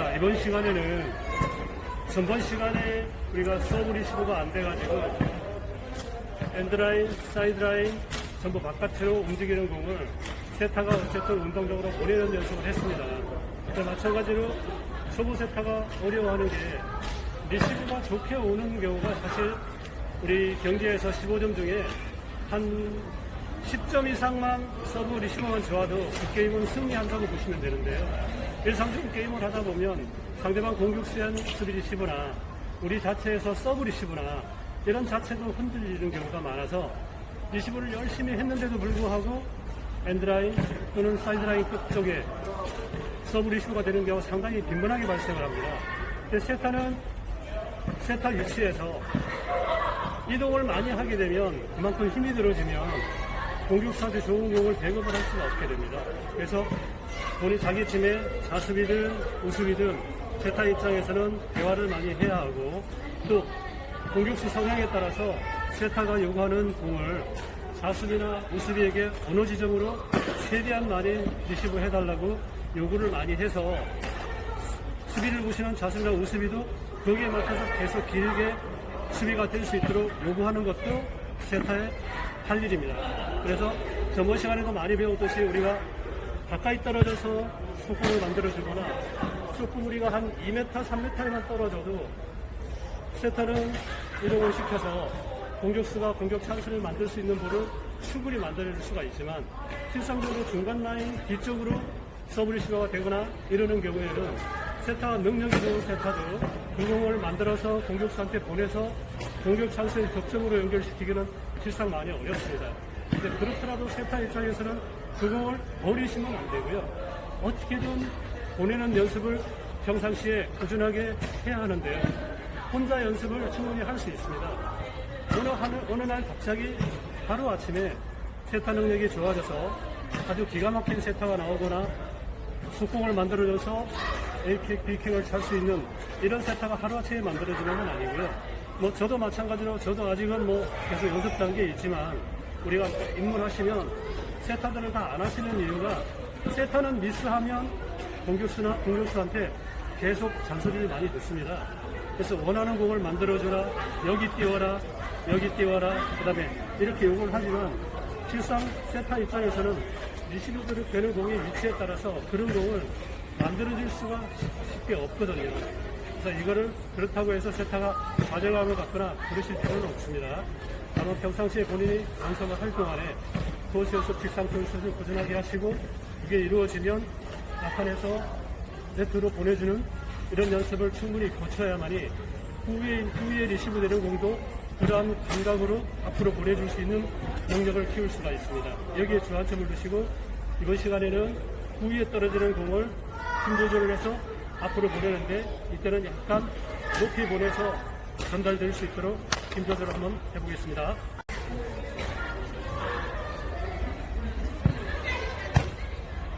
자, 이번 시간에는 전번 시간에 우리가 서브 리시브가 안 돼가지고 엔드라인, 사이드라인 전부 바깥으로 움직이는 공을 세타가 어쨌든 운동적으로 보내는 연습을 했습니다. 근데 마찬가지로 초보 세타가 어려워하는 게 리시브가 좋게 오는 경우가 사실 우리 경기에서 15점 중에 한 10점 이상만 서브 리시버만 좋아도 그 게임은 승리한다고 보시면 되는데요. 일상적인 게임을 하다 보면 상대방 공격수한 수비 리시브나 우리 자체에서 서브 리시브나 이런 자체도 흔들리는 경우가 많아서 리시브를 열심히 했는데도 불구하고 엔드라인 또는 사이드라인 끝 쪽에 서브 리시브가 되는 경우 상당히 빈번하게 발생을 합니다. 세타는 세타 위치에서 이동을 많이 하게 되면 그만큼 힘이 들어지면 공격수한테 좋은 공을 배급을 할 수가 없게 됩니다. 그래서 본인 자기 팀의 자수비든 우수비든 세타 입장에서는 대화를 많이 해야 하고 또 공격수 성향에 따라서 세타가 요구하는 공을 자수비나 우수비에게 어느 지점으로 최대한 많이 리시브 해달라고 요구를 많이 해서 수비를 보시는 자수비나 우수비도 거기에 맞춰서 계속 길게 수비가 될 수 있도록 요구하는 것도 세타의 할 일입니다. 그래서 저번 시간에도 많이 배웠듯이 우리가 가까이 떨어져서 소금을 만들어주거나 조금 우리가 한 2m, 3m에만 떨어져도 세타는 이동을 시켜서 공격수가 공격 찬스를 만들 수 있는 볼을 충분히 만들어줄 수가 있지만 실상적으로 중간 라인 뒤쪽으로 서브리시버가 되거나 이러는 경우에는 세타 능력이 좋은 세타도 그 공을 만들어서 공격수한테 보내서 공격 찬스를 득점으로 연결시키기는 실상 많이 어렵습니다. 근데 그렇더라도 세타 입장에서는 그 공을 버리시면 안 되고요. 어떻게든 보내는 연습을 평상시에 꾸준하게 해야 하는데요. 혼자 연습을 충분히 할 수 있습니다. 어느, 한- 어느 날 갑자기 하루 아침에 세타 능력이 좋아져서 아주 기가 막힌 세타가 나오거나 속공을 만들어줘서 A킥, B킥을 찰 수 있는 이런 세타가 하루아침에 만들어지는 건 아니고요. 뭐 저도 마찬가지로 저도 아직은 뭐 계속 연습 단계에 있지만 우리가 입문하시면 세타들을 다 안 하시는 이유가 세타는 미스하면 공격수나 공격수한테 계속 잔소리를 많이 듣습니다. 그래서 원하는 공을 만들어주라, 여기 띄워라, 여기 띄워라, 그 다음에 이렇게 요구를 하지만 실상 세타 입장에서는 리시브들이 되는 공의 위치에 따라서 그런 공을 만들어질 수가 쉽게 없거든요. 그래서 이거를 그렇다고 해서 세타가 과정함을 갖거나 그러실 필요는 없습니다. 다만 평상시에 본인이 방송을 할 동안에 도시 연습 직상표 연습을 꾸준하게 하시고 이게 이루어지면 나타내서 네트로 보내주는 이런 연습을 충분히 거쳐야만이 후위에, 후위에 리시브 되는 공도 그러한 감각으로 앞으로 보내줄 수 있는 능력을 키울 수가 있습니다. 여기에 주안점을 두시고 이번 시간에는 후위에 떨어지는 공을 힘 조절을 해서 앞으로 보내는데 이때는 약간 높이 보내서 전달될 수 있도록 힘 조절을 한번 해보겠습니다.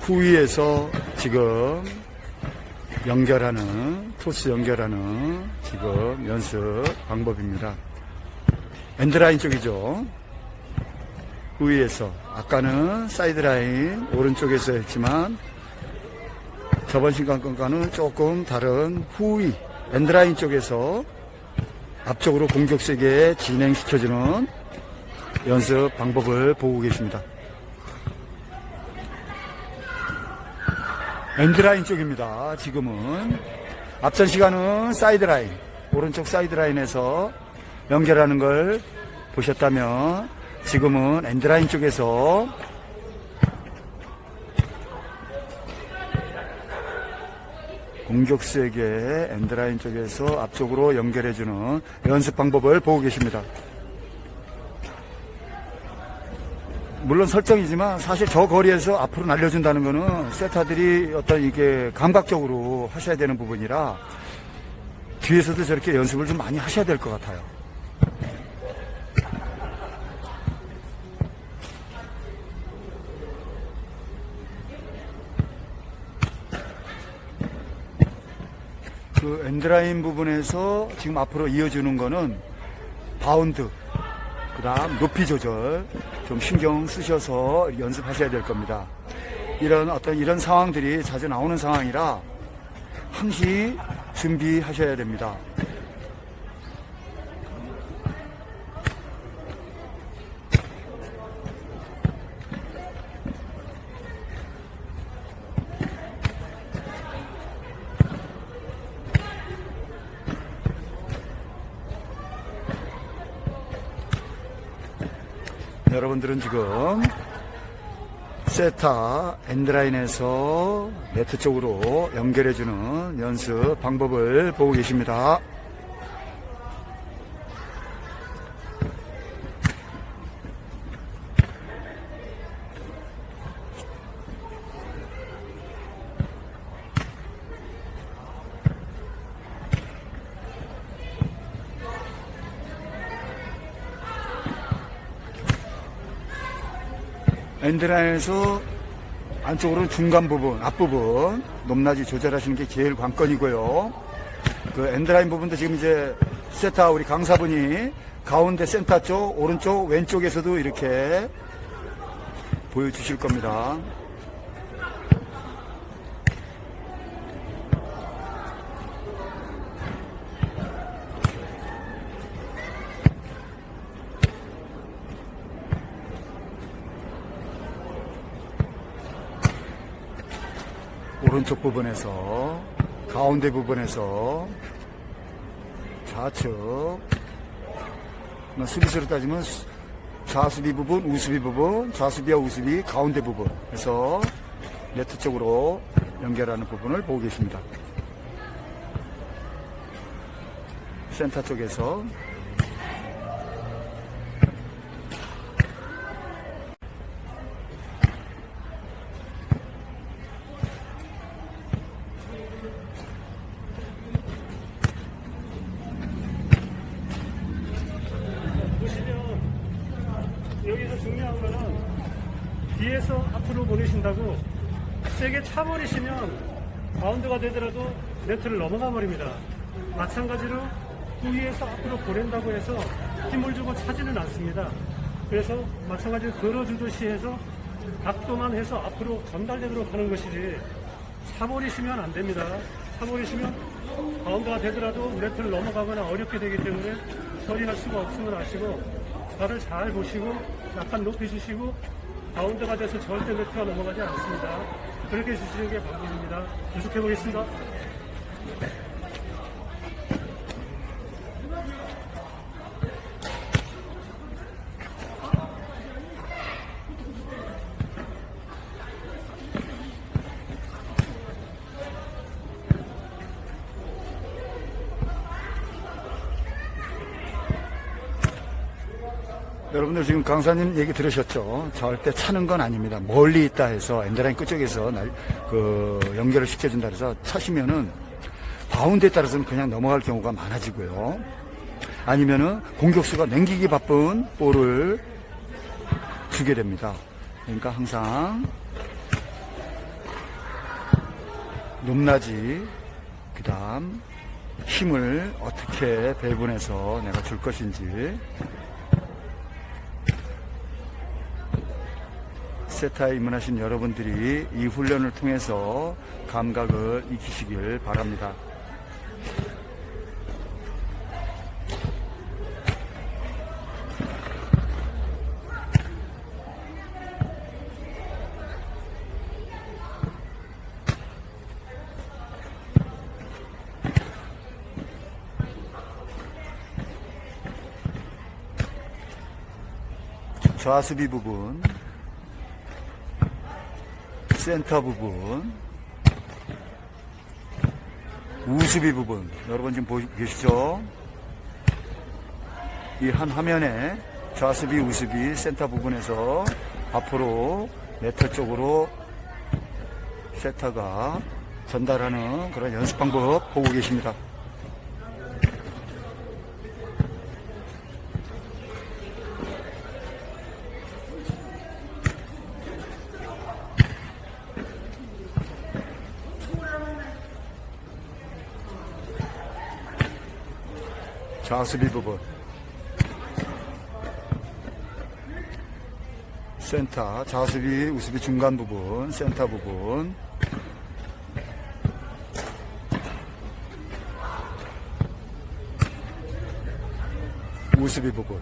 후위에서 지금 연결하는, 토스 연결하는 지금 연습 방법입니다. 엔드라인 쪽이죠. 후위에서. 아까는 사이드라인 오른쪽에서 했지만 저번 시간과는 조금 다른 후위, 엔드라인 쪽에서 앞쪽으로 공격세게 진행시켜주는 연습 방법을 보고 계십니다. 엔드라인 쪽입니다. 지금은 앞전 시간은 사이드라인 오른쪽 사이드라인에서 연결하는 걸 보셨다면 지금은 엔드라인 쪽에서 공격수에게 엔드라인 쪽에서 앞쪽으로 연결해주는 연습 방법을 보고 계십니다. 물론 설정이지만 사실 저 거리에서 앞으로 날려준다는 거는 세타들이 어떤 이게 감각적으로 하셔야 되는 부분이라 뒤에서도 저렇게 연습을 좀 많이 하셔야 될 것 같아요. 그 엔드라인 부분에서 지금 앞으로 이어주는 거는 바운드, 그 다음 높이 조절 좀 신경 쓰셔서 연습하셔야 될 겁니다. 이런 어떤 이런 상황들이 자주 나오는 상황이라 항시 준비하셔야 됩니다. 여러분들은 지금 세타 엔드라인에서 네트 쪽으로 연결해주는 연습 방법을 보고 계십니다. 엔드라인에서 안쪽으로는 중간 부분, 앞부분 높낮이 조절하시는 게 제일 관건이고요. 그 엔드라인 부분도 지금 이제 세타 우리 강사분이 가운데 센터 쪽, 오른쪽, 왼쪽에서도 이렇게 보여주실 겁니다. 오른쪽 부분에서 가운데 부분에서 좌측. 뭐 수비수로 따지면 수- 좌수비 부분, 우수비 부분, 좌수비와 우수비 가운데 부분. 해서 네트 쪽으로 연결하는 부분을 보고 계십니다. 센터 쪽에서 뒤에서 앞으로 보내신다고 세게 차버리시면 바운드가 되더라도 네트를 넘어가 버립니다. 마찬가지로 후위에서 앞으로 보낸다고 해서 힘을 주고 차지는 않습니다. 그래서 마찬가지로 걸어주듯이 해서 각도만 해서 앞으로 전달되도록 하는 것이지 차버리시면 안 됩니다. 차버리시면 바운드가 되더라도 네트를 넘어가거나 어렵게 되기 때문에 처리할 수가 없음을 아시고 발을 잘 보시고 약간 높여주시고 바운드가 돼서 절대 네트가 넘어가지 않습니다. 그렇게 해주시는 게 방법입니다. 계속해 보겠습니다. 여러분들 지금 강사님 얘기 들으셨죠? 절대 차는 건 아닙니다. 멀리 있다 해서 엔드라인 끝쪽에서 날, 그 연결을 시켜준다 해서 차시면은 바운드에 따라서는 그냥 넘어갈 경우가 많아지고요. 아니면은 공격수가 냉기기 바쁜 볼을 주게 됩니다. 그러니까 항상 높낮이 그 다음 힘을 어떻게 배분해서 내가 줄 것인지 세타에 입문하신 여러분들이 이 훈련을 통해서 감각을 익히시길 바랍니다. 좌수비 부분 센터 부분, 우수비 부분, 여러분 지금 보고 계시죠? 이 한 화면에 좌수비, 우수비, 센터 부분에서 앞으로 네트 쪽으로 세터가 전달하는 그런 연습 방법 보고 계십니다. 자수비 부분, 센터 자수비 우수비 중간 부분 센터 부분. 우수비 부분.